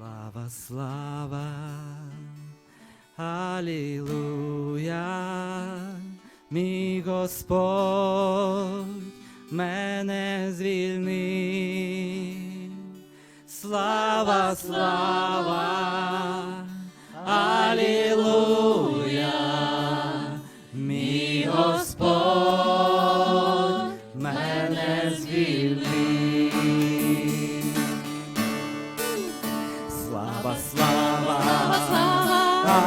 Слава, слава, Алілуя, мій Господь мене звільнив. Слава, слава, Алілуя, мій Господь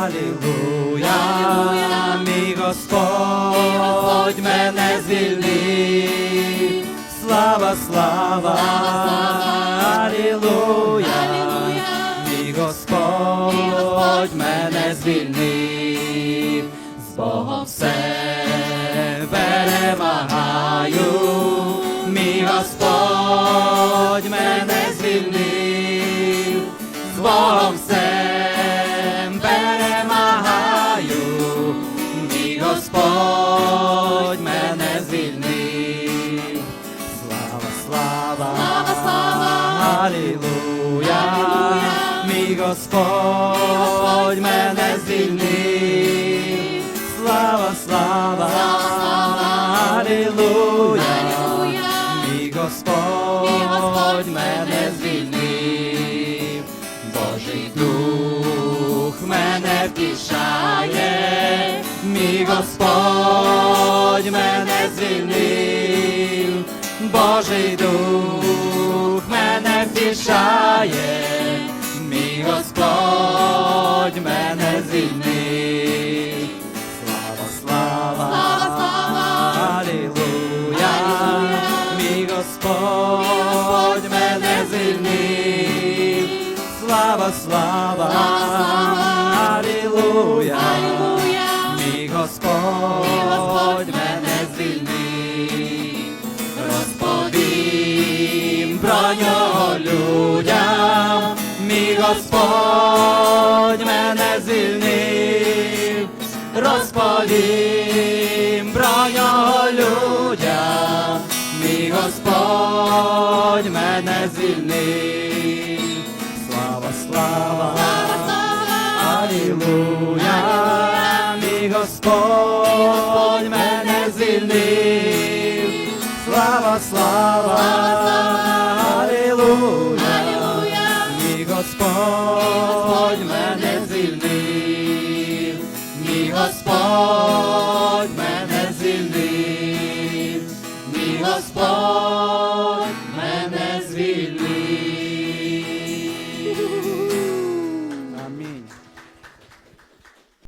Алілуя, мій Господь мене звільнив. Слава, слава, Алілуя, мій Господь мене звільнив. З Богом все перемагаю, мій Господь мене звільнив. З Богом всем Слава, слава, Слава, Алілуя, мій Господь мене звільнив. Слава, слава, Алілуя, мій Господь, мій Господь мене звільнив, Божий дух мене втішає, мій Господь мене звільнив, Божий дух мене втішає, мій Господь мене звільнив. Слава, слава, Слава, слава, Алілуя, мій Господь мене звільнив. Слава, слава, слава, Алілуя, мій Господь Про людям, мій Господь мене звільнив. Розповім про нього людям, мій Господь мене звільнив. Слава, слава, слава, слава, Алілуя, мій Господь мене звільнив. Слава, слава, звільнив, мій Господь мене звільнив, мій Господь.